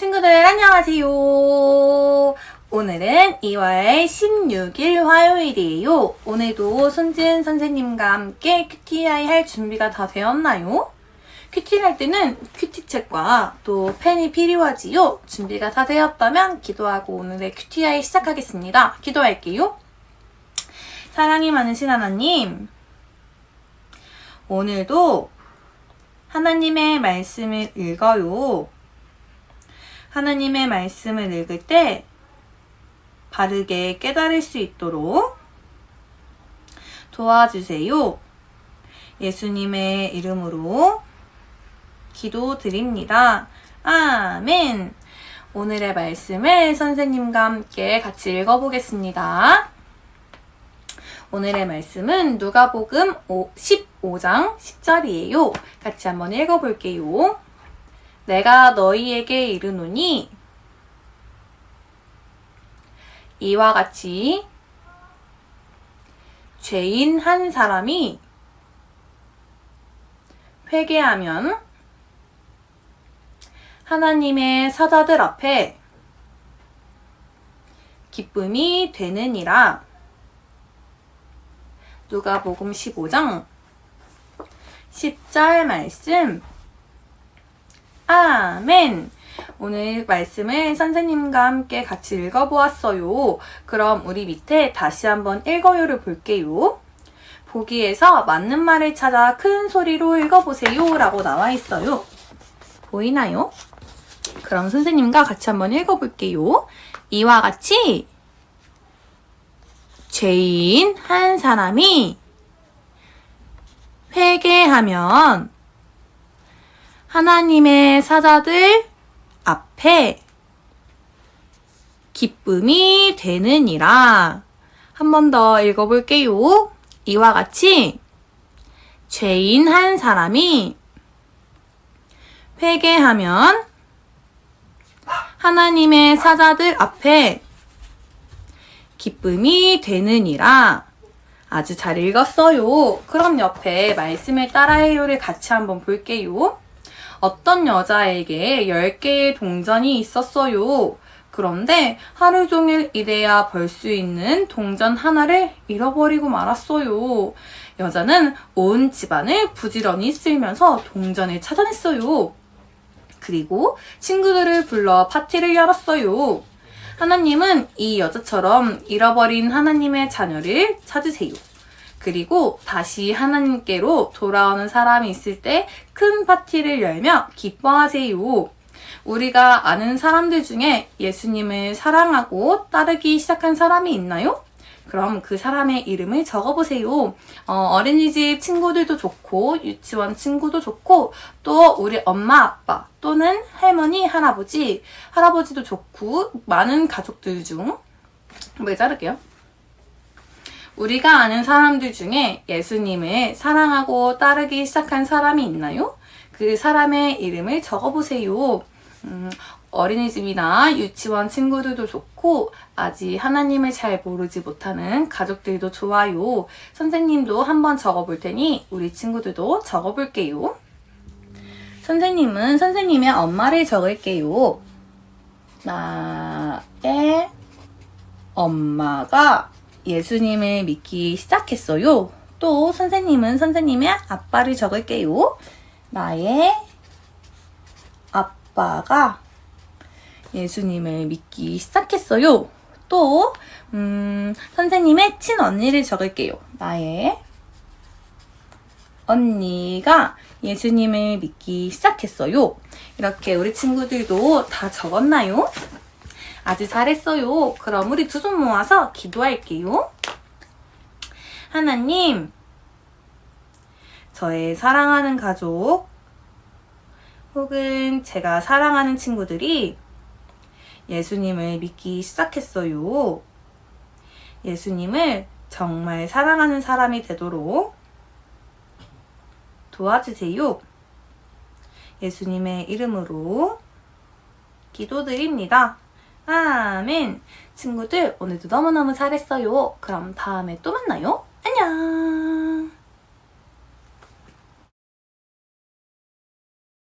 친구들 안녕하세요. 오늘은 2월 16일 화요일이에요. 오늘도 손지은 선생님과 함께 큐티아이 할 준비가 다 되었나요? 큐티 할 때는 큐티책과 또 펜이 필요하지요. 준비가 다 되었다면 기도하고 오늘의 큐티아이 시작하겠습니다. 기도할게요. 사랑이 많으신 하나님, 오늘도 하나님의 말씀을 읽어요. 하나님의 말씀을 읽을 때 바르게 깨달을 수 있도록 도와주세요. 예수님의 이름으로 기도드립니다. 아멘. 오늘의 말씀을 선생님과 함께 같이 읽어보겠습니다. 오늘의 말씀은 누가복음 15장 10절이에요. 같이 한번 읽어볼게요. 내가 너희에게 이르노니 이와 같이 죄인 한 사람이 회개하면 하나님의 사자들 앞에 기쁨이 되느니라. 누가복음 15장 10절 말씀 아멘. 오늘 말씀을 선생님과 함께 같이 읽어보았어요. 그럼 우리 밑에 다시 한번 읽어요를 볼게요. 보기에서 맞는 말을 찾아 큰 소리로 읽어보세요. 라고 나와 있어요. 보이나요? 그럼 선생님과 같이 한번 읽어볼게요. 이와 같이 죄인 한 사람이 회개하면 하나님의 사자들 앞에 기쁨이 되느니라. 한 번 더 읽어볼게요. 이와 같이 죄인 한 사람이 회개하면 하나님의 사자들 앞에 기쁨이 되느니라. 아주 잘 읽었어요. 그럼 옆에 말씀을 따라해요를 같이 한번 볼게요. 어떤 여자에게 10개의 동전이 있었어요. 그런데 하루 종일 일해야 벌 수 있는 동전 하나를 잃어버리고 말았어요. 여자는 온 집안을 부지런히 쓸면서 동전을 찾아냈어요. 그리고 친구들을 불러 파티를 열었어요. 하나님은 이 여자처럼 잃어버린 하나님의 자녀를 찾으세요. 그리고 다시 하나님께로 돌아오는 사람이 있을 때 큰 파티를 열며 기뻐하세요. 우리가 아는 사람들 중에 예수님을 사랑하고 따르기 시작한 사람이 있나요? 그럼 그 사람의 이름을 적어보세요. 어, 린이집 친구들도 좋고, 유치원 친구도 좋고, 또 우리 엄마, 아빠, 또는 할머니, 할아버지, 할아버지도 좋고, 많은 가족들 중, 뭐 자를게요. 우리가 아는 사람들 중에 예수님을 사랑하고 따르기 시작한 사람이 있나요? 그 사람의 이름을 적어보세요. 음, 어린이집이나 유치원 친구들도 좋고, 아직 하나님을 잘 모르지 못하는 가족들도 좋아요. 선생님도 한번 적어볼 테니, 우리 친구들도 적어볼게요. 선생님은 선생님의 엄마를 적을게요. 나의 엄마가 예수님을 믿기 시작했어요. 또 선생님은 선생님의 아빠를 적을게요. 나의 아빠가 예수님을 믿기 시작했어요. 또, 음, 선생님의 친언니를 적을게요. 나의 언니가 예수님을 믿기 시작했어요. 이렇게 우리 친구들도 다 적었나요? 아주 잘했어요. 그럼 우리 두 손 모아서 기도할게요. 하나님, 저의 사랑하는 가족, 혹은 제가 사랑하는 친구들이 예수님을 믿기 시작했어요. 예수님을 정말 사랑하는 사람이 되도록 도와주세요. 예수님의 이름으로 기도드립니다. 아멘. 친구들, 오늘도 너무너무 잘했어요. 그럼 다음에 또 만나요. 안녕.